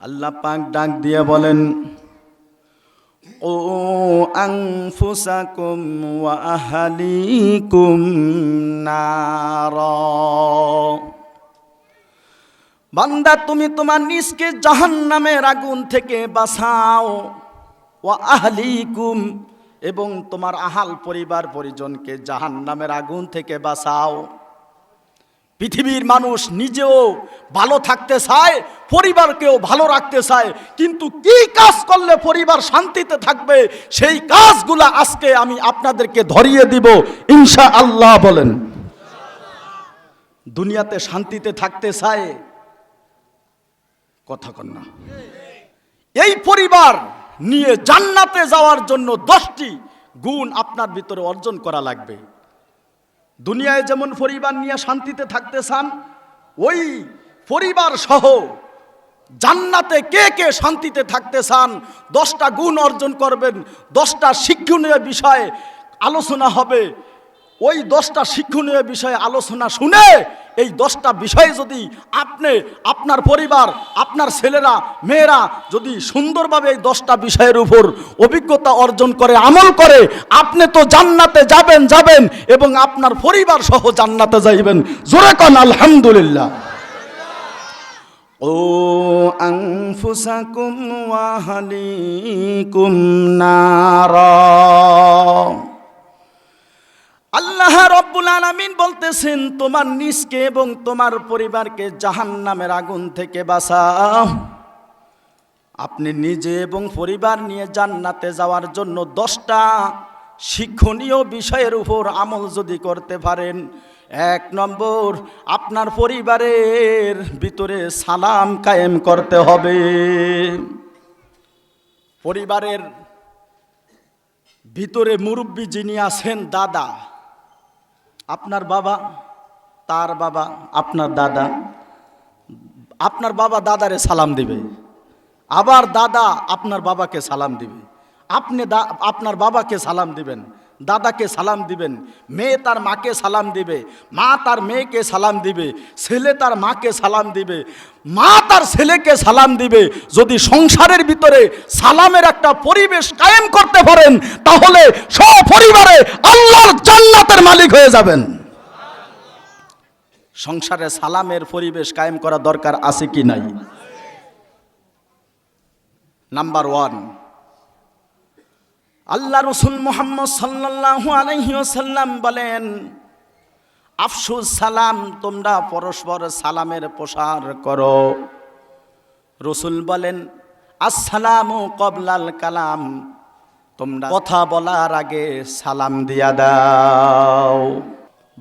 আল্লাহ পাক ডাক দিয়ে বলেন, ও আনফুসাকুম ওয়া আহলিকুম নার। বান্দা, তুমি তোমার নিজকে জাহান্নামের আগুন থেকে বাঁচাও। ওয়া আহলিকুম, এবং তোমার আহাল পরিবার পরিজনকে জাহান্নামের আগুন থেকে বাঁচাও। পৃথিবীর মানুষ নিজেও ভালো থাকতে চায়, পরিবারকেও ভালো রাখতে চায়, কিন্তু কি কাজ করলে পরিবার শান্তিতে থাকবে, সেই কাজগুলা আজকে আমি আপনাদেরকে ধরিয়ে দিব ইনশা আল্লাহ বলেন। দুনিয়াতে শান্তিতে থাকতে চায়, কথা কন না। এই পরিবার নিয়ে জান্নাতে যাওয়ার জন্য দশটি গুণ আপনার ভিতরে অর্জন করা লাগবে। দুনিয়ায় যেমন পরিবার নিয়ে শান্তিতে থাকতে চান, ওই পরিবার সহ জান্নাতে কে কে শান্তিতে থাকতে চান, দশটা গুণ অর্জন করবেন, দশটা শিক্ষণীয় বিষয়ে আলোচনা হবে। ওই দশটা শিক্ষণীয় বিষয়ে আলোচনা শুনে এই দশটা বিষয়ে যদি আপনি আপনার পরিবার আপনার ছেলেরা মেয়েরা যদি সুন্দরভাবে এই দশটা বিষয়ের উপর অভিজ্ঞতা অর্জন করে আমল করে আপনি তো জান্নাতে যাবেন যাবেন এবং আপনার পরিবার সহ জান্নাতে যাইবেন। জোরে কন আলহামদুলিল্লাহ। ও নারা। আল্লাহ রব্বুল আলামিন বলতেছেন, তোমার নিজকে এবং তোমার পরিবারকে জাহান্নামের আগুন থেকে বাঁচাও। আপনি নিজে এবং পরিবার নিয়ে জান্নাতে যাওয়ার জন্য দশটা শিক্ষণীয় বিষয়ের উপর আমল যদি করতে পারেন, এক নম্বর, আপনার পরিবারের ভিতরে সালাম কায়েম করতে হবে। পরিবারের ভিতরে মুরব্বী যিনি আছেন, দাদা আপনার বাবা, তার বাবা, আপনার দাদা, আপনার বাবা দাদারে সালাম দিবে। আবার দাদা আপনার বাবাকে সালাম দিবে। আপনি আপনার বাবাকে সালাম দিবেন। দাদাকে সালাম দিবেন, মেয়ে তার মাকে সালাম দিবে, মা তার মেয়েকে সালাম দিবে, ছেলে তার মাকে সালাম দিবে, মা তার ছেলেকে সালাম দিবে। যদি সংসারের ভিতরে সালামের একটা পরিবেশ কায়েম করতে পারেন, তাহলে সপরিবারে আল্লাহর জান্নাতের মালিক হয়ে যাবেন। সংসারে সালামের পরিবেশ কায়েম করা দরকার আছে কি নাই? নাম্বার ওয়ান আল্লাহ রসুল মোহাম্মদ সাল্লাল্লাহু আলাইহি ওয়াসাল্লাম বলেন, আফসুস সালাম, তোমরা পরস্পর সালামের প্রসার করো। রসুল বলেন, আসসালামু কবলাল কালাম, তোমরা কথা বলার আগে সালাম দিয়া দাও।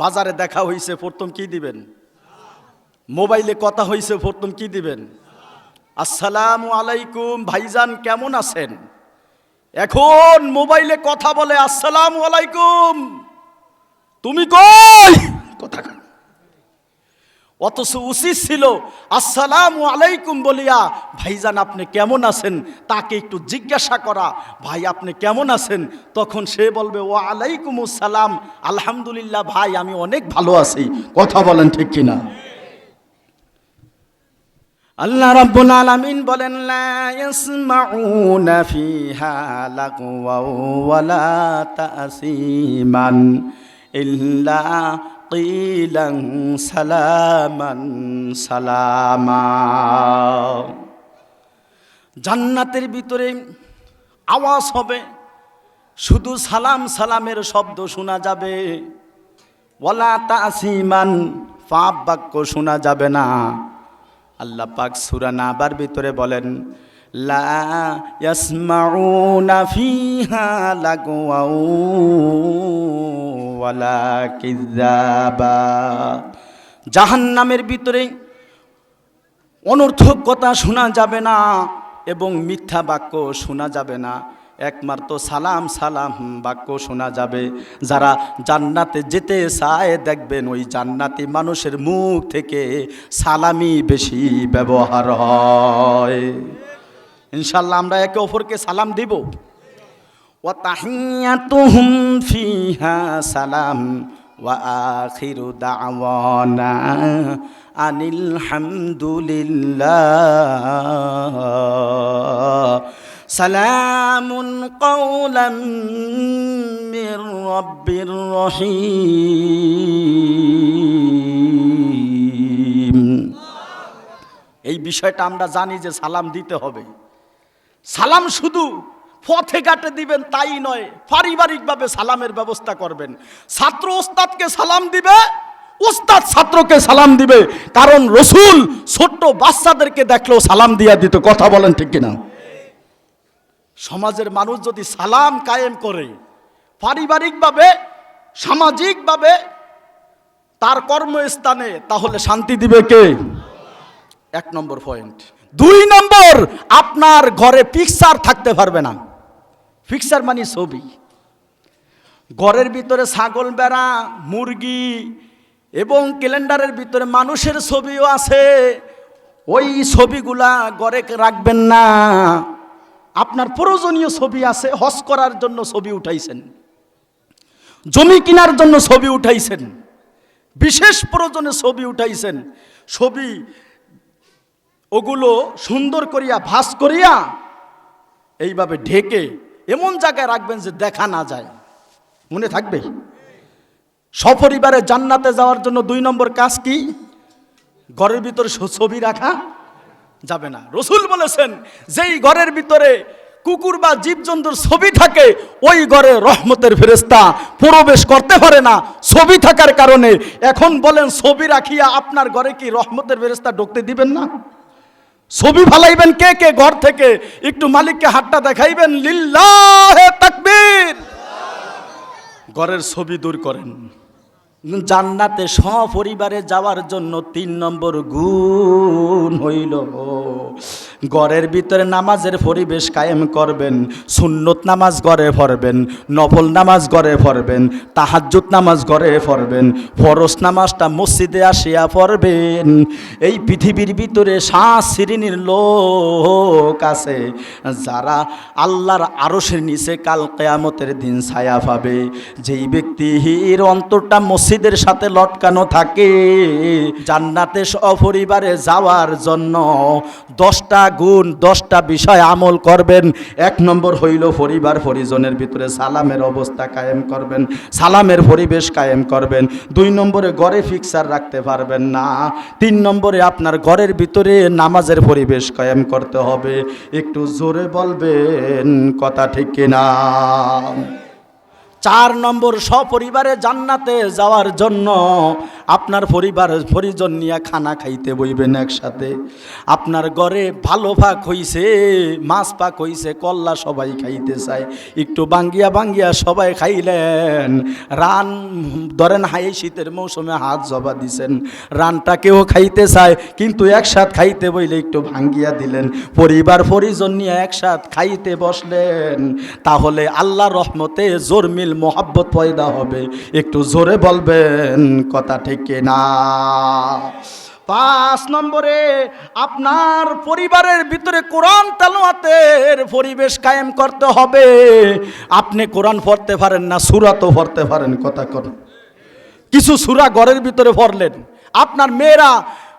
বাজারে দেখা হইছে, প্রথম কি দিবেন? মোবাইলে কথা হইছে, প্রথম কি দিবেন? আসসালামু আলাইকুম, ভাইজান কেমন আছেন? এখন মোবাইলে কথা বলে, আসসালাম আলাইকুম। তুমি কই? কথা। অথচ উচিত ছিল, আসসালাম আলাইকুম বলিয়া, ভাইজান, আপনি কেমন আছেন? তাকে একটু জিজ্ঞাসা করা, ভাই, আপনি কেমন আছেন? তখন সে বলবে ও আলাইকুম সালাম আলহামদুলিল্লাহ ভাই, আমি অনেক ভালো আছি। কথা বলেন ঠিক কিনা? আল্লাহ রাব্বুল আলামিন বলেন, লা ইয়াসমাউনা ফিহা লাগওয়া ওয়ালা তাসিমান ইল্লা কিলান সালামান সালামা। জান্নাতের ভিতরে আওয়াজ হবে, শুধু সালাম সালামের শব্দ শোনা যাবে। ওয়ালা তাসিমান পাপ বাক্য শোনা যাবে না। আল্লাহ পাক সূরা নাবার ভিতরে বলেন, লা কিযাবা জাহান্নামের ভিতরে অনর্থক কথা শোনা যাবে না এবং মিথ্যা বাক্য শোনা যাবে না। একমাত্র সালাম সালাম বাক্য শোনা যাবে। যারা জান্নাতে যেতে চায় দেখবেন ওই জান্নাতি মানুষের মুখ থেকে সালামি বেশি ব্যবহার হয়। ইনশাল্লাহ আমরা একে অপরকে সালাম দিব। ও তাহিয়াতুহুম ফিহা সালাম ওয়া আখিরু দাওয়ানা আনিল হামদুলিল্লাহ। সালামুন কৌলম রব্বির রহি এই বিষয়টা আমরা জানি যে সালাম দিতে হবে। সালাম শুধু পথে কাটে দিবেন তাই নয়, পারিবারিকভাবে সালামের ব্যবস্থা করবেন। ছাত্র ওস্তাদকে সালাম দিবে, ওস্তাদ ছাত্রকে সালাম দিবে, কারণ রসুল ছোট্ট বাচ্চাদেরকে দেখলেও সালাম দিয়া দিত, কথা বলেন ঠিক কিনা? সমাজের মানুষ যদি সালাম কায়েম করে, পারিবারিকভাবে, সামাজিকভাবে, তার কর্মস্থানে, তাহলে শান্তি দিবে কে? এক নম্বর পয়েন্ট দুই নম্বর, আপনার ঘরে পিকচার থাকতে পারবে না। পিকচার মানে ছবি। ঘরের ভিতরে ছাগল, বেড়া, মুরগি এবং ক্যালেন্ডারের ভিতরে মানুষের ছবিও আছে। ওই ছবিগুলা ঘরে রাখবেন না। আপনার প্রয়োজনীয় ছবি আছে, হজ করার জন্য ছবি উঠাইছেন। জমি কেনার জন্য ছবি উঠাইছেন। বিশেষ প্রয়োজনে ছবি উঠাইছেন। ছবি ওগুলো সুন্দর করিয়া ভাস করিয়া এইভাবে ঢেকে এমন জায়গায় রাখবেন যে দেখা না যায়। মনে থাকবে? সপরিবারে জান্নাতে যাওয়ার জন্য দুই নম্বর কাজ কি? ঘরের ভিতরে ছবি রাখা। যাবে না। রসুল বলেছেন, যেই ঘরের ভিতরে কুকুর বা জীবজন্তুর ছবি থাকে, ওই ঘরে রহমতের ফেরেস্তা প্রবেশ করতে পারে না। ছবি থাকার কারণে। এখন বলেন, ছবি রাখিয়া আপনার ঘরে কি রহমতের ফেরেস্তা ঢুকতে দিবেন না? ছবি ফালাইবেন কে কে ঘর থেকে? একটু মালিককে হাতটা দেখাইবেন, লিল্লাহ তাকবীর। ঘরের ছবি দূর করেন। জান্নাতে সপরিবারে যাওয়ার জন্য তিন নম্বর গুণ হইল গড়ের ভিতরে নামাজের পরিবেশ কায়েম করবেন, সুন্নত নামাজ গড়ে পড়বেন, নফল নামাজ গড়ে পড়বেন, তাহাজ্জুদ নামাজ গড়ে পড়বেন ফরস নামাজটা মসজিদে আসিয়া পড়বেন। এই পৃথিবীর ভিতরে শ্বাস শ্রেণির লোক আছে যারা আল্লাহর আরশের নিচে কাল কেয়ামতের দিন ছায়া পাবে। যেই ব্যক্তির অন্তরটা মসজিদের সাথে লটকানো থাকে। জান্নাতে সপরিবারে যাওয়ার জন্য দশটা গুণ, দশটা বিষয় আমল করবেন। এক নম্বর হইল পরিবার, পরিজনের ভিতরে সালামের অবস্থা কায়েম করবেন, সালামের পরিবেশ কায়েম করবেন। দুই নম্বরে ঘরে ফিক্সার রাখতে পারবেন না। তিন নম্বরে আপনার ঘরের ভিতরে নামাজের পরিবেশ কায়েম করতে হবে। একটু জোরে বলবেন, কথা ঠিক কিনা? চার নম্বর সপরিবারে জান্নাতে যাওয়ার জন্য আপনার পরিবার, পরিজন নিয়ে খানা খাইতে বইবেন একসাথে। আপনার ঘরে ভালো পাক হইছে, মাছ পাক হইছে, কল্লা সবাই খাইতে চায়। একটু বাঙ্গিয়া বাঙ্গিয়া সবাই খাইলেন। রান, ধরেন হাই শীতের মৌসুমে হাত জবা দিছেন। রানটা কেউ খাইতে চায়, কিন্তু একসাথ খাইতে বইলে একটু ভাঙ্গিয়া দিলেন। পরিবার, পরিজন নিয়ে একসাথ খাইতে বসলেন। তাহলে আল্লাহ রহমতে জোর মিল মোহাব্বত পয়দা হবে। একটু জোরে বলবেন, কথা ঠিক না? পাঁচ নম্বরে, আপনার পরিবারের ভিতরে কোরআন তালোয়াতের পরিবেশ কায়েম করতে হবে। আপনি কোরআন পড়তে পারেন না, সুরাতও পড়তে পারেন, কথা কর কিছু সুরা ঘরের ভিতরে পড়লেন। আপনার মেয়েরা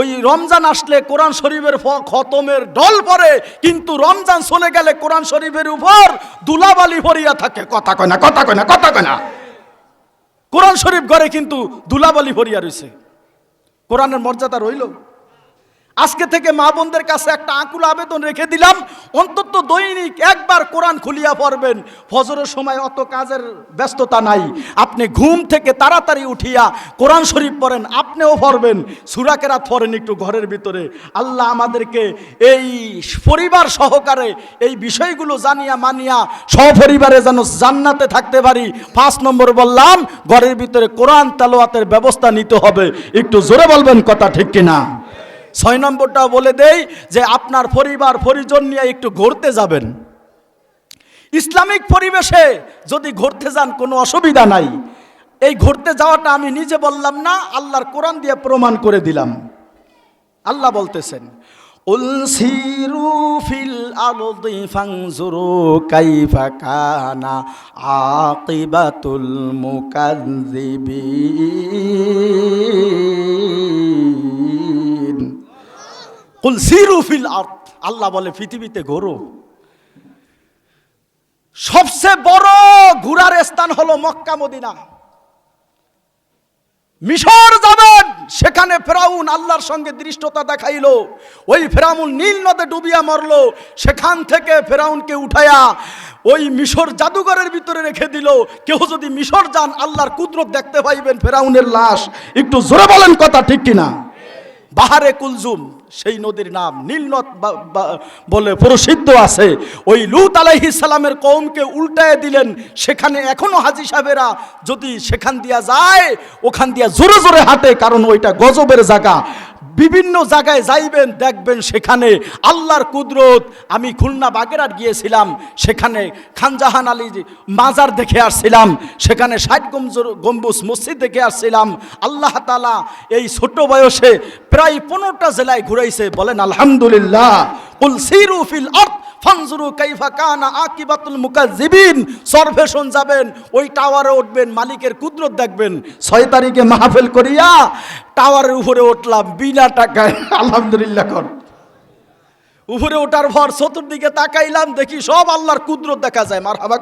ওই রমজান আসলে কোরআন শরীফের খতমের ডল পরে কিন্তু রমজান চলে গেলে কোরআন শরীফের উপর দুলাবালি ভরিয়া থাকে, কথা কয় না, কথা কয় না, কথা কয় না। কোরআন শরীফ ঘরে কিন্তু দুলাবলি ভরিয়া রয়েছে কোরআনের মর্যাদা রইল। আজকে থেকে মা বোনদের কাছে একটা আকুল আবেদন রেখে দিলাম। অন্তত দৈনিক একবার কোরআন খুলিয়া পড়বেন। ফজরের সময় অত কাজের ব্যস্ততা নাই। আপনি ঘুম থেকে তাড়াতাড়ি উঠিয়া কোরআন শরীফ পড়েন, আপনিও পড়বেন। সুরাকেরাত পড়েন একটু ঘরের ভিতরে। আল্লাহ আমাদেরকে এই পরিবার সহকারে এই বিষয়গুলো জানিয়া মানিয়া সপরিবারে যেন জান্নাতে থাকতে পারি। পাঁচ নম্বর বললাম, ঘরের ভিতরে কোরআন তালোয়াতের ব্যবস্থা নিতে হবে। একটু জোরে বলবেন কথা ঠিক কিনা? ছয় নম্বরটা বলে দেই যে আপনার পরিবার, পরিজন নিয়ে একটু ঘুরতে যাবেন। ইসলামিক পরিবেশে যদি ঘুরতে যান কোনো অসুবিধা নাই। এই ঘুরতে যাওয়াটা আমি নিজে বললাম না, আল্লাহর কোরআন দিয়ে প্রমাণ করে দিলাম। আল্লাহ বলতেছেন ফিল কাইফা আকিবাতুল মুকাজ্জিবিন কুল আরদ। আল্লাহ বলে, পৃথিবীতে ঘোরো। সবচেয়ে বড় ঘোরার স্থান হলো মক্কা, মদিনা। মিশর যাবেন, সেখানে ফেরাউন আল্লাহর সঙ্গে দৃষ্টতা দেখাইল। ওই ফেরাউন নীল নদে ডুবিয়া মরল, সেখান থেকে ফেরাউনকে উঠায়া ওই মিশর জাদুঘরের ভিতরে রেখে দিল। কেউ যদি মিশর যান, আল্লাহর কুদরত দেখতে পাইবেন ফেরাউনের লাশ। একটু জোরে বলেন কথা ঠিক কিনা? বাহারে কুলজুম, সেই নদীর নাম নীলনদ বলে প্রসিদ্ধ আছে। ওই লুত আলাইহিস সালামের কৌমকে উল্টায় দিলেন, সেখানে এখনও হাজি সাহেবেরা যদি সেখান দিয়া যায়, ওখান দিয়া জোরে জোরে হাঁটে, কারণ ওইটা গজবের জায়গা। বিভিন্ন জায়গায় যাইবেন, দেখবেন সেখানে আল্লাহর কুদরত। আমি খুলনা বাগেরার গিয়েছিলাম, সেখানে খানজাহান আলী মাজার দেখে আসছিলাম, সেখানে ষাট গম্বুজ গম্বুজ মসজিদ দেখে আসছিলাম। আল্লাহ তালা এই ছোট বয়সে প্রায় পনেরোটা জেলায় ঘুরাইছে, বলেন আলহামদুলিল্লাহ। কুল সিরু ফিল আরদ ফানজুরু কাইফা কানা আকিবাতুল মুকাজ্জিবিন সরভেশন যাবেন, ওই টাওয়ারে উঠবেন, মালিকের কুদরত দেখবেন। ছয় তারিখে মাহফিল করিয়া টাওয়ারের উপরে উঠলাম, বিনা টাকায়। আলহামদুলিল্লাহ কর। উপরে ওঠার পর চতুর্দিকে তাকাইলাম, দেখি সব আল্লাহর কুদরত দেখা যায়। মার হাবা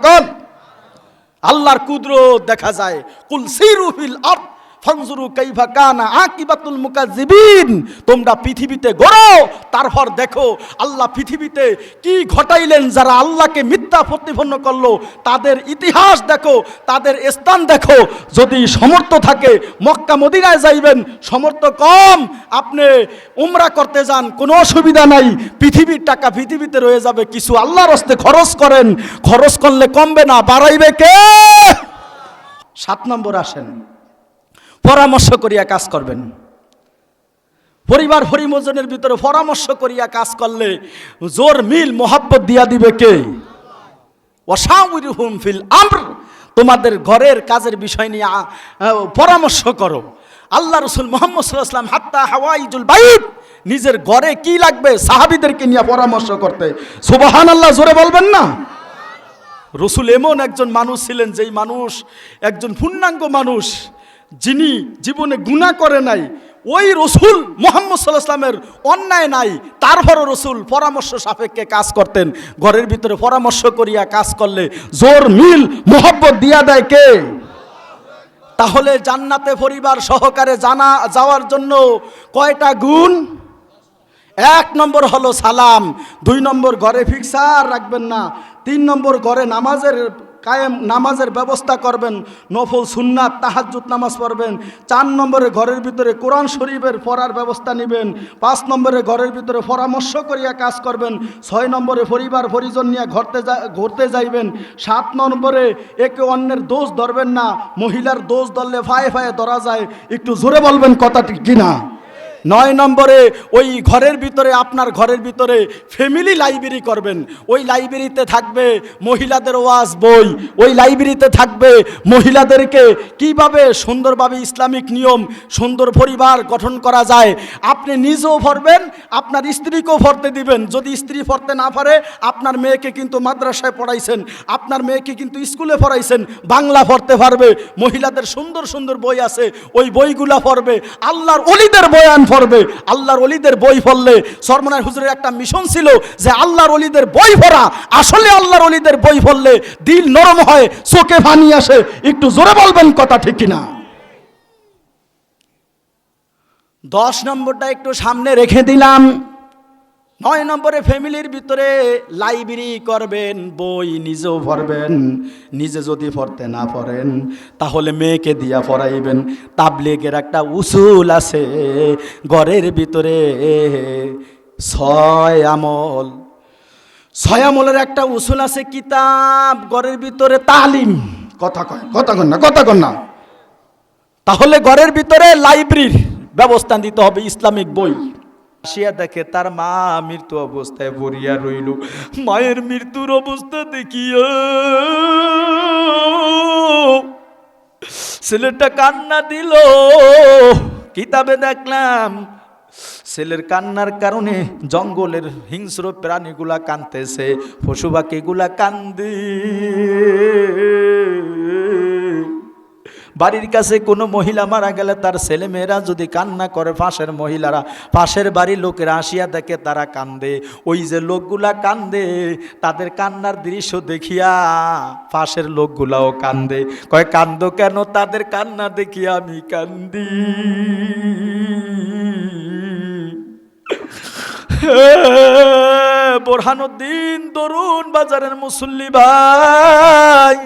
আল্লাহর কুদরত দেখা যায়। কুল সিরু ফিল আরদ। ফানজুরু কাইফা কানা আকিবাতুল মুকাজ্জিবিন তোমরা পৃথিবীতে গড়ো, তারপর দেখো আল্লাহ পৃথিবীতে কি ঘটাইলেন যারা আল্লাহকে মিথ্যা প্রতিপন্ন করল, তাদের ইতিহাস দেখো, তাদের স্থান দেখো। যদি সমর্থ থাকে, মক্কা মদিনায় যাইবেন, সমর্থ কম। আপনি উমরা করতে যান, কোনো অসুবিধা নাই। পৃথিবীর টাকা পৃথিবীতে রয়ে যাবে, কিছু আল্লাহর হস্তে খরচ করেন। খরচ করলে কমবে না, বাড়াইবে কে? সাত নম্বর আসেন। পরামর্শ করিয়া কাজ করবেন। পরিবার হরিমোজনের ভিতরে পরামর্শ করিয়া কাজ করলে জোর মিল মোহাব্বত দিয়া দিবে কে? ফিল আমর। তোমাদের ঘরের কাজের বিষয় নিয়ে পরামর্শ করো। আল্লাহ রসুল মোহাম্মদ সাল্লাহাম হাত্তা হাওয়াইজুল বাইত। নিজের ঘরে কি লাগবে সাহাবিদেরকে নিয়ে পরামর্শ করতে। সুবাহান আল্লাহ জোরে বলবেন না? রসুল এমন একজন মানুষ ছিলেন যেই মানুষ একজন পূর্ণাঙ্গ মানুষ। যিনি জীবনে গুণা করে নাই, ওই রসুল মোহাম্মদ সাল্লাহামের অন্যায় নাই তারপরও রসুল পরামর্শ সাপেক্ষে কাজ করতেন। ঘরের ভিতরে পরামর্শ করিয়া কাজ করলে জোর মিল, মোহব্বত দিয়া দেয় কে? তাহলে জান্নাতে পরিবার সহকারে জানা, যাওয়ার জন্য কয়টা গুণ? এক নম্বর হলো সালাম, দুই নম্বর ঘরে ফিক্সার রাখবেন না। তিন নম্বর ঘরে নামাজের কায়েম নামাজের ব্যবস্থা করবেন, নফল সুন্নাত, তাহাজ্জুদ নামাজ পড়বেন, চার নম্বরে ঘরের ভিতরে কোরআন শরীফের পড়ার ব্যবস্থা নেবেন, পাঁচ নম্বরে ঘরের ভিতরে পরামর্শ করিয়া কাজ করবেন, ছয় নম্বরে পরিবার পরিজন নিয়ে ঘরতে ঘুরতে যাইবেন, সাত নম্বরে একে অন্যের দোষ ধরবেন না, মহিলার দোষ ধরলে ফায়ে ফায়ে ধরা যায়, একটু জোরে বলবেন কথাটি কিনা নয় নম্বরে, ওই ঘরের ভিতরে, আপনার ঘরের ভিতরে ফ্যামিলি লাইব্রেরি করবেন। ওই লাইব্রেরিতে থাকবে মহিলাদের ওয়াজ, বই। ওই লাইব্রেরিতে থাকবে মহিলাদেরকে কীভাবে সুন্দরভাবে ইসলামিক নিয়ম, সুন্দর পরিবার গঠন করা যায়। আপনি নিজেও ভরবেন, আপনার স্ত্রীকেও ভরতে দিবেন। যদি স্ত্রী ভরতে না পারে, আপনার মেয়েকে কিন্তু মাদ্রাসায় পড়াইছেন, আপনার মেয়েকে কিন্তু স্কুলে পড়াইছেন, বাংলা পড়তে পারবে। মহিলাদের সুন্দর সুন্দর বই আছে, ওই বইগুলা পড়বে। আল্লাহর অলিদের বয়ান পড়বে আল্লাহর অলিদের বই পড়লে। সরমনার হুজুরের একটা মিশন ছিল যে আল্লাহর অলিদের বই পড়া। আসলে আল্লাহর অলিদের বই পড়লে দিল নরম হয়, চোখে ভানি আসে। একটু জোরে বলবেন কথা ঠিক কিনা? দশ নম্বরটা একটু সামনে রেখে দিলাম। নয় নম্বরে ফ্যামিলির ভিতরে লাইব্রেরি করবেন, বই নিজেও ভরবেন, নিজে যদি পড়তে না পড়েন, তাহলে মেয়েকে দিয়া পড়াইবেন। তাবলিগের একটা উসুল আছে, ঘরের ভিতরে ছয় আমল। ছয় আমলের একটা উসুল আছে, কিতাব, ঘরের ভিতরে তালিম। কথা কয়, কথা কন না, কথা কন না। তাহলে ঘরের ভিতরে লাইব্রেরির ব্যবস্থা দিতে হবে, ইসলামিক বই। আসিয়া দেখে তার মা মৃত্যু অবস্থায় পড়িয়া রইল। মায়ের মৃত্যুর অবস্থা দেখিয়া ছেলেটা কান্না দিল। কিতাবে দেখলাম, ছেলের কান্নার কারণে জঙ্গলের হিংস্র প্রাণীগুলা কানতেছে পশু পাখিগুলা কান্দি। বাড়ির কাছে কোনো মহিলা মারা গেলে তার ছেলে মেয়েরা যদি কান্না করে পাশের মহিলারা, পাশের বাড়ির লোকেরা আসিয়া দেখে তারা কান্দে। ওই যে লোকগুলা কান্দে, তাদের কান্নার দৃশ্য দেখিয়া পাশের লোকগুলাও কান্দে। কয়, কান্দ কেন? তাদের কান্না দেখিয়া আমি কান্দি। বোরহানুদ্দিন, তরুণ বাজারের মুসল্লি ভাই।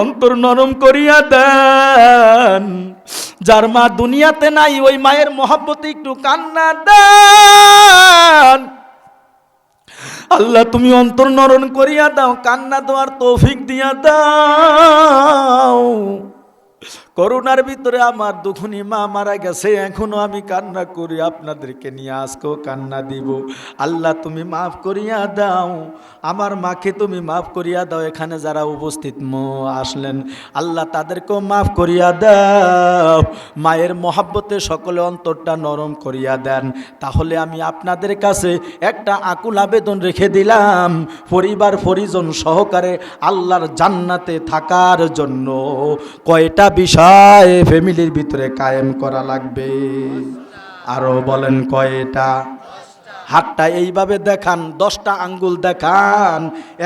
অন্তর নরম করিয়া দেন। যার মা দুনিয়াতে নাই, ওই মায়ের মহাব্বতে একটু কান্না দেন। আল্লাহ, তুমি অন্তর নরম করিয়া দাও, কান্না দেওয়ার তৌফিক দিয়া দাও। করোনার ভিতরে আমার দুখুনি মা মারা গেছে, এখনও আমি কান্না করি, আপনাদেরকে নিয়ে আজকেও কান্না দিব। আল্লাহ তুমি মাফ করিয়া দাও, আমার মাকে তুমি মাফ করিয়া দাও, এখানে যারা উপস্থিত মো আসলেন, আল্লাহ তাদেরকেও মাফ করিয়া দাও। মায়ের মহাব্বতে সকলে অন্তরটা নরম করিয়া দেন, তাহলে আমি আপনাদের কাছে একটা আকুল আবেদন রেখে দিলাম, পরিবার পরিজন সহকারে আল্লাহর জান্নাতে থাকার জন্য। কয়টা বিষয় ফ্যামিলির ভিতরে কায়েম করা লাগবে। আরও বলেন কয়টা? হাতটা এইভাবে দেখান, দশটা আঙ্গুল দেখান,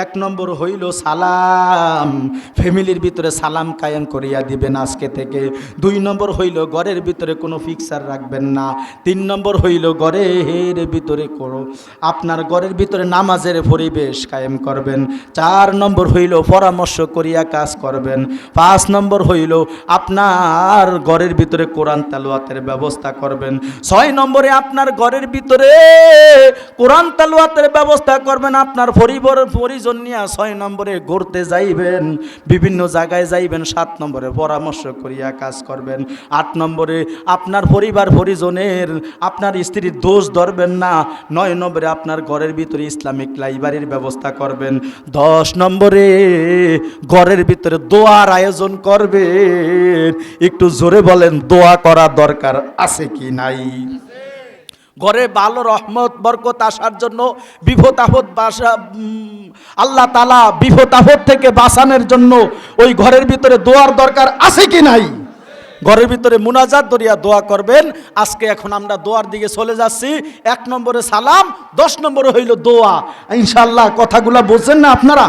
এক নম্বর হইল সালাম। ফ্যামিলির ভিতরে সালাম কায়েম করিয়া দিবেন আজকে থেকে। দুই নম্বর হইল ঘরের ভিতরে কোনো ফিক্সার রাখবেন না। তিন নম্বর হইল ঘরের ভিতরে করো আপনার ঘরের ভিতরে নামাজের পরিবেশ কায়েম করবেন। চার নম্বর হইল পরামর্শ করিয়া কাজ করবেন। পাঁচ নম্বর হইল আপনার ঘরের ভিতরে কোরআন তালুয়াতের ব্যবস্থা করবেন। ছয় নম্বরে আপনার ঘরের ভিতরে কোরআন তালুয়াতের ব্যবস্থা করবেন, আপনার পরিবার, পরিজন নিয়ে ছয় নম্বরে ঘুরতে যাইবেন, বিভিন্ন জায়গায় যাইবেন, সাত নম্বরে পরামর্শ করিয়া কাজ করবেন, আট নম্বরে আপনার পরিবার, পরিজনের, আপনার স্ত্রীর দোষ ধরবেন না, নয় নম্বরে আপনার ঘরের ভিতরে ইসলামিক লাইব্রেরির ব্যবস্থা করবেন, দশ নম্বরে ঘরের ভিতরে দোয়ার আয়োজন করবেন, একটু জোরে বলেন, দোয়া করা দরকার আছে কি নাই? ঘরে ভালো রহমত, বরকত আসার জন্য বিপদ বাসা আল্লাহ তালা আপদ থেকে বাঁচানোর জন্য ওই ঘরের ভিতরে দোয়ার দরকার আছে কি নাই? ঘরের ভিতরে মুনাজাত দরিয়া দোয়া করবেন। আজকে এখন আমরা দোয়ার দিকে চলে যাচ্ছি। এক নম্বরে সালাম, দশ নম্বরে হইল দোয়া। ইনশাল্লাহ কথাগুলা বলছেন না আপনারা?